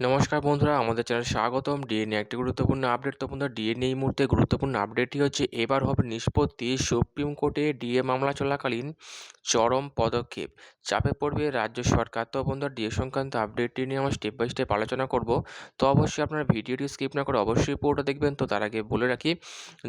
নমস্কার বন্ধুরা, আমাদের চ্যানেল স্বাগতম। ডিএনএ একটি গুরুত্বপূর্ণ আপডেট। তো বন্ধুরা ডিএনএ এই মুহূর্তে গুরুত্বপূর্ণ আপডেটটি হচ্ছে, এবার হবে নিষ্পত্তি। সুপ্রিম কোর্টে ডিএ মামলা চলাকালীন চরম পদক্ষেপ। চাপে পড়বে রাজ্য সরকার। তো বন্ধুরা, ডিএ সংক্রান্ত আপডেটটি নিয়ে আমরা স্টেপ বাই স্টেপ আলোচনা করব। তো অবশ্যই আপনারা ভিডিওটি স্কিপ না করে অবশ্যই পুরোটা দেখবেন। তো তার আগে বলে রাখি,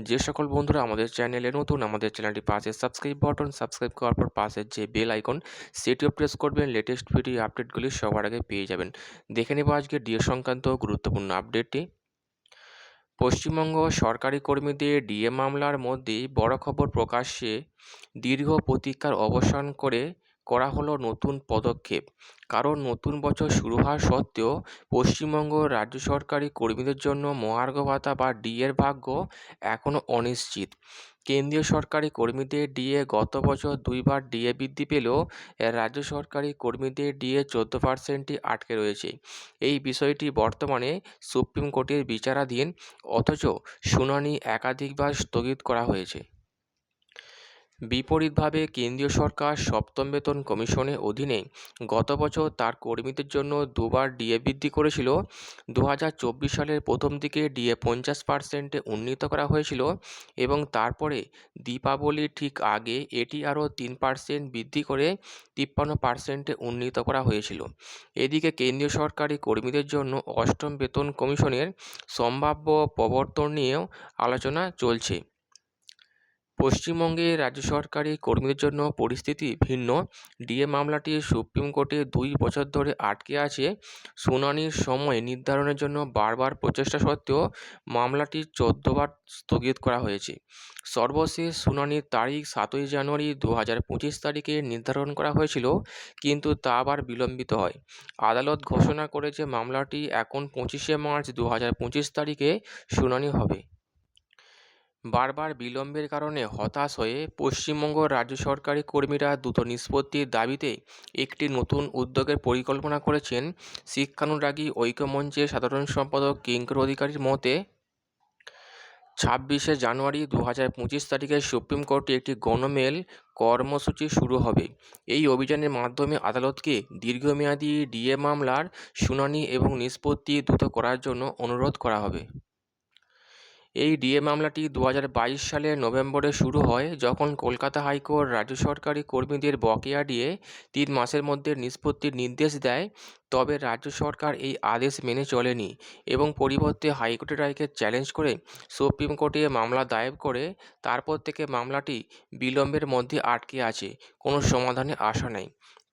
যে সকল বন্ধুরা আমাদের চ্যানেলে নতুন, আমাদের চ্যানেলটি পাশে সাবস্ক্রাইব বাটন সাবস্ক্রাইব করার পর পাশে যে বেল আইকন সেটিও প্রেস করবেন। লেটেস্ট ভিডিও আপডেটগুলি সবার আগে পেয়ে যাবেন। দেখে নেব আজকে ডিএ সংক্রান্ত গুরুত্বপূর্ণ আপডেটটি পশ্চিমবঙ্গ সরকারি কর্মীদের ডিএ মামলার মধ্যে বড় খবর প্রকাশ্যে দীর্ঘ প্রতীক্ষার অবসান করে করা হলো নতুন পদক্ষেপ। কারণ নতুন বছর শুরু হওয়া সত্ত্বেও পশ্চিমবঙ্গ রাজ্য সরকারি কর্মীদের জন্য মহার্ঘ ভাতা বা ডিএর ভাগ্য এখনও অনিশ্চিত। কেন্দ্রীয় সরকারি কর্মীদের ডিএ গত বছর দুইবার ডিএ বৃদ্ধি পেলেও রাজ্য সরকারি কর্মীদের ডিএ চোদ্দ পার্সেন্টই আটকে রয়েছে। এই বিষয়টি বর্তমানে সুপ্রিম কোর্টের বিচারাধীন, অথচ শুনানি একাধিকবার স্থগিত করা হয়েছে। বিপরীতভাবে কেন্দ্রীয় সরকার সপ্তম বেতন কমিশনের অধীনে গত বছর তার কর্মীদের জন্য দুবার ডিএ বৃদ্ধি করেছিল। দু হাজার চব্বিশ সালের প্রথম দিকে ডিএ পঞ্চাশ পার্সেন্টে উন্নীত করা হয়েছিল এবং তারপরে দীপাবলির ঠিক আগে এটি আরও তিন পার্সেন্ট বৃদ্ধি করে তিপ্পান্ন পার্সেন্টে উন্নীত করা হয়েছিল। এদিকে কেন্দ্রীয় সরকারি কর্মীদের জন্য অষ্টম বেতন কমিশনের সম্ভাব্য প্রবর্তন নিয়েও আলোচনা চলছে। পশ্চিমবঙ্গে রাজ্য সরকারি কর্মীদের জন্য পরিস্থিতি ভিন্ন। ডিএ মামলাটি সুপ্রিম কোর্টে দুই বছর ধরে আটকে আছে। শুনানির সময় নির্ধারণের জন্য বারবার প্রচেষ্টা সত্ত্বেও মামলাটি চোদ্দবার স্থগিত করা হয়েছে। সর্বশেষ শুনানির তারিখ সাতই জানুয়ারি দু হাজার পঁচিশ তারিখে নির্ধারণ করা হয়েছিল, কিন্তু তা আবার বিলম্বিত হয়। আদালত ঘোষণা করেছে মামলাটি এখন পঁচিশে মার্চ দু হাজার পঁচিশ তারিখে শুনানি হবে। বারবার বিলম্বের কারণে হতাশ হয়ে পশ্চিমবঙ্গ রাজ্য সরকারি কর্মীরা দ্রুত নিষ্পত্তির দাবিতে একটি নতুন উদ্যোগের পরিকল্পনা করেছেন শিক্ষানুরাগী ঐক্যমঞ্চের সাধারণ সম্পাদক কিঙ্কর অধিকারীর মতে, ছাব্বিশে জানুয়ারি দু হাজার পঁচিশ তারিখে সুপ্রিম কোর্টে একটি গণমেল কর্মসূচি শুরু হবে। এই অভিযানের মাধ্যমে আদালতকে দীর্ঘমেয়াদী ডিএ মামলার শুনানি এবং নিষ্পত্তি দ্রুত করার জন্য অনুরোধ করা হবে। এই ডিএ মামলাটি দু সালের নভেম্বরে শুরু হয় যখন কলকাতা হাইকোর্ট রাজ্য সরকারি কর্মীদের বকেয়া ডিএ তিন মাসের মধ্যে নিষ্পত্তির নির্দেশ দেয়, তবে রাজ্য সরকার এই আদেশ মেনে চলেনি এবং পরিবর্তে হাইকোর্টের রায়কে চ্যালেঞ্জ করে সুপ্রিম কোর্টে মামলা দায়ের করে তারপর থেকে মামলাটি বিলম্বের মধ্যে আটকে আছে, কোনো সমাধানে আশা নেই।